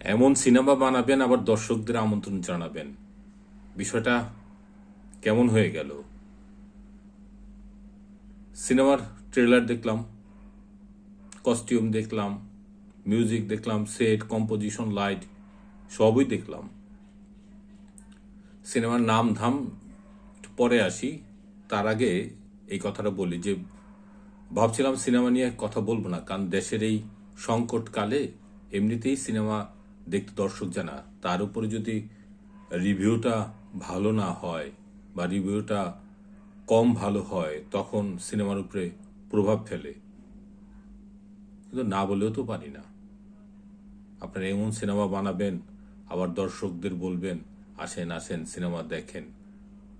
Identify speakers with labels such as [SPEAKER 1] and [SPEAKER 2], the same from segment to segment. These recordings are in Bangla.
[SPEAKER 1] এমন সিনেমা বানাবেন, আবার দর্শকদের আমন্ত্রণ জানাবেন। বিষয়টা কেমন হয়ে গেল? সিনেমার ট্রেলার দেখলাম, কস্টিউম দেখলাম, মিউজিক দেখলাম, সেট, কম্পোজিশন, লাইট, সবই দেখলাম। সিনেমার নাম ধাম পরে আসি। তার আগে এই কথাটা বলি যে, ভাবছিলাম সিনেমা নিয়ে কথা বলব না, কারণ দেশের এই সংকটকালে এমনিতেই সিনেমা দেখতে দর্শক জানা, তার উপরে যদি রিভিউটা ভালো না হয় বা রিভিউটা কম ভালো হয়, তখন সিনেমার উপরে প্রভাব ফেলে। কিন্তু না বলেও তো পারি না। আপনারা এমন সিনেমা বানাবেন, আবার দর্শকদের বলবেন, আসেন আসেন, সিনেমা দেখেন।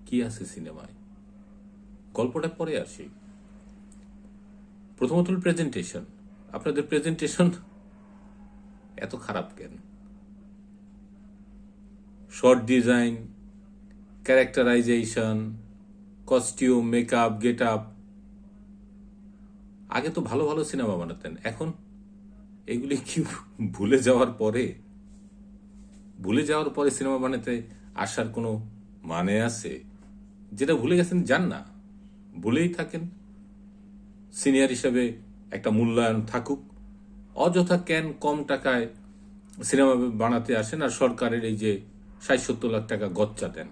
[SPEAKER 1] কি আছে সিনেমায়? গল্পটা পরে আসি। প্রথমত প্রেজেন্টেশন আপনাদের প্রেজেন্টেশন এত খারাপ কেন? Shot design characterization costume makeup get up আগে তো ভালো ভালো সিনেমা বানাতেন। এখন এগুলি কি ভুলে যাওয়ার পরে? ভুলে যাওয়ার পরে সিনেমা বানাতে আসার কোনো মানে আছে? যেটা ভুলে গেছেন যান না। ভুলেই থাকেন। সিনিয়র হিসেবে একটা মূল্যায়ন থাকুক। অযথা কেন কম টাকায় সিনেমা বানাতে আসেন আর সরকারের এই যে ষাট সত্তর লাখ টাকা গচ্চা দেন।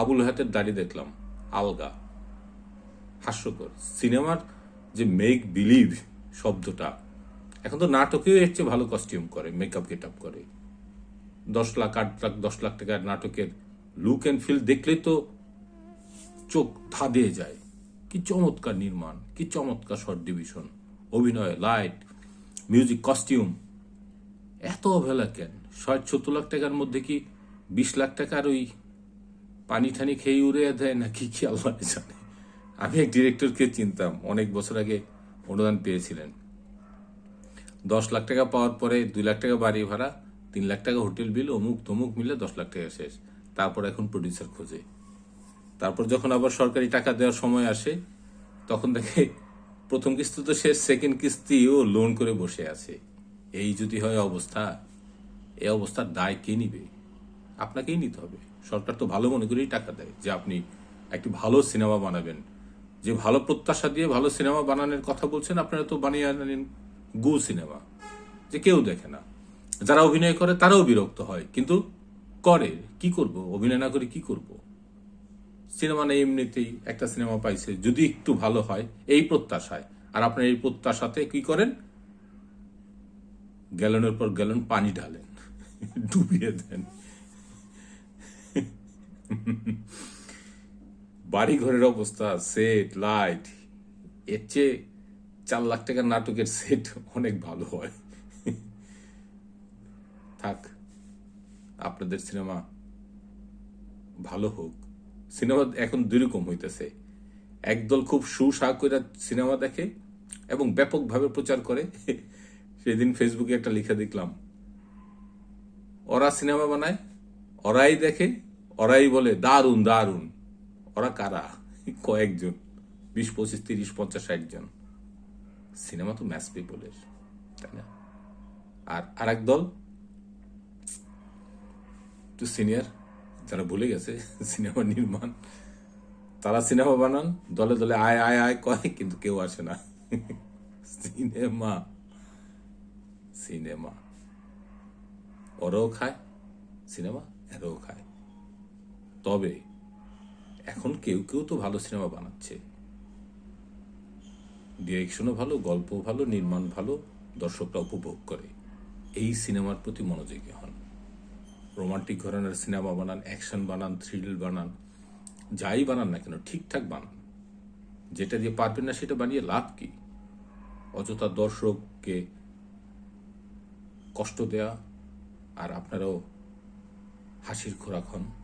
[SPEAKER 1] আবুল হাতের দাড়ি দেখলাম, আলগা। হাস্যকর। সিনেমার যে মেক বিলিভ শব্দটা, এখন তো নাটকেও এর চেয়ে ভালো কস্টিউম করে মেকআপ গেট আপ করে। দশ লাখ, আট লাখ, দশ লাখ টাকার নাটকের লুক অ্যান্ড ফিল দেখলেই তো চোখ ধাঁধিয়ে যায়। কি চমৎকার নির্মাণ, কি চমৎকার শর্ট ডিভিশন অভিনয় লাইট মিউজিক কস্টিউম এত অবহেলা কেন ষাট সত্তর লাখ টাকার মধ্যে কি বিশ লাখ টাকার ওই পানি ঠানি খেয়ে উড়ে দেয় নাকি কি আল্লাহ জানে? আমি এক ডিরেক্টরকে চিনতাম, অনেক বছর আগে অনুদান পেয়েছিলেন। দশ লাখ টাকা পাওয়ার পরে দুই লাখ টাকা বাড়ি ভাড়া, তিন লাখ টাকা হোটেল বিল, অমুক তমুক মিলে দশ লাখ টাকা শেষ। তারপর এখন প্রডিউসার খোঁজে। তারপর যখন আবার সরকারি টাকা দেওয়ার সময় আসে, তখন দেখে প্রথম কিস্তি তো শেষ সেকেন্ড কিস্তিও লোন করে বসে আছে। এই যদি হয় অবস্থা এই অবস্থার দায় কে নিবে? আপনাকেই নিতে হবে। সরকার তো ভালো মনে করেই টাকা দেয় যে আপনি একটি ভালো সিনেমা বানাবেন। যে ভালো প্রত্যাশা দিয়ে ভালো সিনেমা বানানোর কথা বলছেন, আপনারা তো বানিয়ে আনেন গু সিনেমা, যে কেউ দেখে না। যারা অভিনয় করে, তারাও বিরক্ত হয়, কিন্তু করে, কি করব? অভিনয় না করে কি করব? সিনেমা নেই এমনিতেই, একটা সিনেমা পাইছে, যদি একটু ভালো হয়, এই প্রত্যাশায়। আর আপনার এই প্রত্যাশাতে কি করেন? গ্যালনের পর গ্যালন পানি ঢালেন, ডুবিয়ে দেন। বাড়ি ঘরের অবস্থা সেট লাইটের চেয়ে চার লাখ টাকার নাটকের সেট অনেক ভালো হয়। থাক, আপনাদের সিনেমা ভালো হোক। সিনেমা এখন দুই রকম হইতেছে। একদল খুব সুসা করে সিনেমা দেখে এবং ব্যাপকভাবে প্রচার করে। সেদিন ফেসবুকে একটা লিখে দেখলাম। ওরা সিনেমা বানায়, ওরাই দেখে, ওরাই বলে দারুণ দারুণ ওরা কারা? কয়েকজন, বিশ, পঁচিশ, তিরিশ, পঞ্চাশ, ষাট জন। সিনেমা তো ম্যাচ পিপলের তাই না? আর আরেক দল, একটু সিনিয়র যারা ভুলে গেছে, সিনেমা নির্মাণ, তারা সিনেমা বানান, দলে দলে আয় আয় আয়, কয়, কিন্তু কেউ আসে না। সিনেমা। সিনেমা ওরাও খায় সিনেমা এরাও খায় তবে, এখন কেউ কেউ তো ভালো সিনেমা বানাচ্ছে। ডিরেকশনও ভালো গল্প ভালো, নির্মাণ ভালো দর্শকরা উপভোগ করে। এই সিনেমার প্রতি মনোযোগী হন। রোমান্টিক ঘরানার সিনেমা বানান অ্যাকশন বানান থ্রিল বানান, যাই বানান না কেন, ঠিকঠাক বানান। যেটা দিয়ে পারবেন না সেটা বানিয়ে লাভ কি? অযথা দর্শককে কষ্ট দেয়া আর আপনারাও হাসির খোরাক হন।